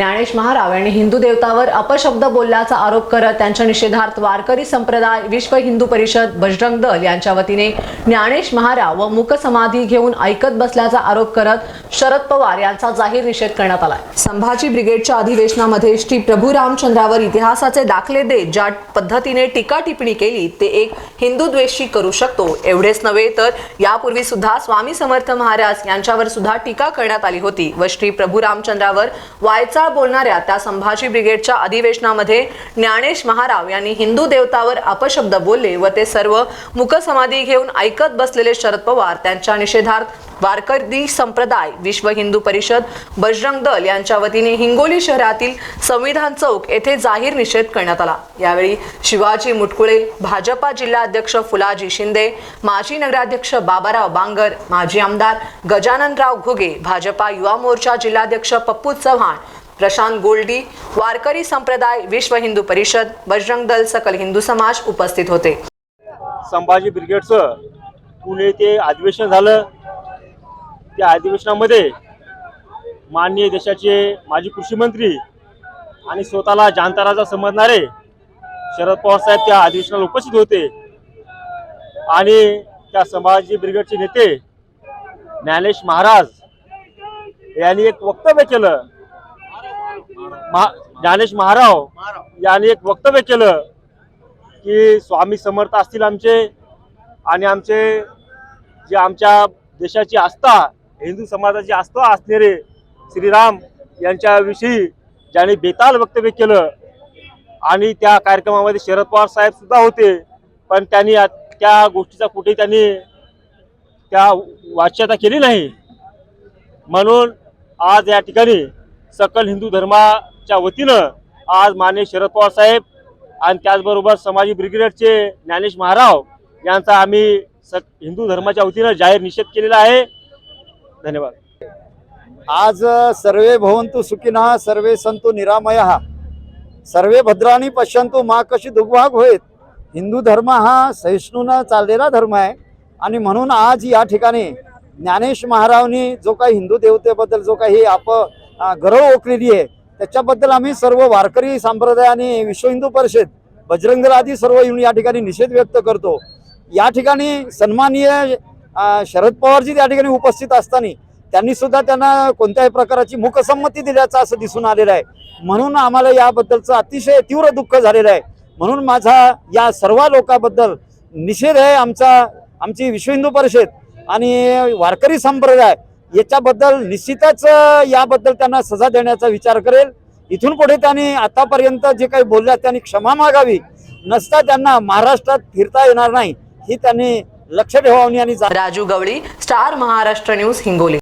ज्ञानेश महाराव यांनी हिंदू देवतावर अपशब्द बोलल्याचा आरोप करत त्यांच्या निषेधार्थ वारकरी संप्रदाय विश्व हिंदू परिषद बजरंग दल यांच्या वतीने ज्ञानेश महाराव व मुख समाधी घेऊन ऐकत बसल्याचा आरोप करत शरद पवार यांचा जाहीर निषेध करण्यात आला संभाजी ब्रिगेडच्या अधिवेशनामध्ये श्री प्रभू रामचंद्रावर इतिहासाचे दाखले देत ज्या पद्धतीने टीका टिप्पणी केली ते एक हिंदू द्वेषी करू शकतो. एवढेच नव्हे तर यापूर्वी सुद्धा स्वामी समर्थ महाराज यांच्यावर सुद्धा टीका करण्यात आली होती व श्री प्रभू रामचंद्रावर वायचा बोलणाऱ्या त्या संभाजी ब्रिगेडच्या अधिवेशनामध्ये ज्ञानेश महाराव यांनी हिंदू देवतावर अपशब्द बोलले व ते सर्व मुकसमाधी घेऊन ऐकत बसलेले शरद पवार त्यांच्या निषेधार्थ वारकरी संप्रदाय विश्व हिंदू परिषद बजरंग दल यांच्या वतीने हिंगोली शहरातील संविधान चौक येथे जाहीर निषेध करण्यात आला. यावेळी शिवाजी मुटकुळे भाजपा जिल्हाध्यक्ष फुलाजी शिंदे माजी नगराध्यक्ष बाबाराव बांगर माजी आमदार गजाननराव घुगे भाजपा युवा मोर्चा जिल्हाध्यक्ष पप्पू चव्हाण प्रशांत गोल्डी वारकरी संप्रदाय विश्व हिंदू परिषद बजरंग दल सकल हिंदू समाज उपस्थित होते. संभाजी ब्रिगेडचं पुणे ते अधिवेशन झालं. त्या अधिवेशनामध्ये माननीय देशाचे माजी कृषी मंत्री आणि स्वतःला जानताराजा समजणारे शरद पवार साहेब त्या अधिवेशनाला उपस्थित होते. आणि त्या संभाजी ब्रिगेडचे नेते ज्ञानेश महाराज यांनी एक वक्तव्य केलं. ज्ञानेश महाराव यांनी एक वक्तव्य केलं की स्वामी समर्थ असतील आमचे आणि आमचे जे आमच्या देशाची आस्था हिंदू समाजाची आस्था असणारे श्रीराम यांच्याविषयी ज्यांनी बेताल वक्तव्य केलं आणि त्या कार्यक्रमामध्ये शरद पवार साहेब सुद्धा होते पण त्यांनी त्या गोष्टीचा कुठेही त्यांनी त्या वाच्यता केली नाही. म्हणून आज या ठिकाणी सकल हिंदू धर्माच्या वतीनं आज माने शरद पवार साहेब आणि त्याचबरोबर समाजी ब्रिगेडचे ज्ञानेश महाराव यांचा आम्ही स हिंदू धर्माच्या वतीनं जाहीर निषेध केलेला आहे. धन्यवाद. आज सर्वे भवंतु सुखिनः सर्वे संतु निरामयः। सर्वे भद्राणी पश्यंतु मा कशी दुर्भाग होईत हिंदू धर्म हा सहिष्णूनं चाललेला धर्म आहे आणि म्हणून आज या ठिकाणी ज्ञानेश महारावनी जो काही हिंदू देवतेबद्दल जो काही आप गरव ओकलेली आहे. त्याच्याबद्दल आम्ही सर्व वारकरी संप्रदाय आणि विश्व हिंदू परिषद बजरंग आदी सर्व येऊन या ठिकाणी निषेध व्यक्त करतो. या ठिकाणी सन्माननीय शरद पवारजी त्या ठिकाणी उपस्थित असताना त्यांनी सुद्धा त्यांना कोणत्याही प्रकारची मुखसंमती दिल्याचं असं दिसून आलेलं आहे. म्हणून आम्हाला याबद्दलचं अतिशय तीव्र दुःख झालेलं आहे. म्हणून माझा या सर्व लोकांबद्दल निषेध आहे आमचा आमची विश्व हिंदू परिषद आणि वारकरी संप्रदाय याच्याबद्दल निश्चितच याबद्दल त्यांना सजा देण्याचा विचार करेल. इथून पुढे त्यांनी आतापर्यंत जे काही बोलल्या त्यांनी क्षमा मागावी. नसता त्यांना महाराष्ट्रात फिरता येणार नाही ही त्यांनी लक्ष ठेवावी आणि राजू गवळी स्टार महाराष्ट्र न्यूज हिंगोली.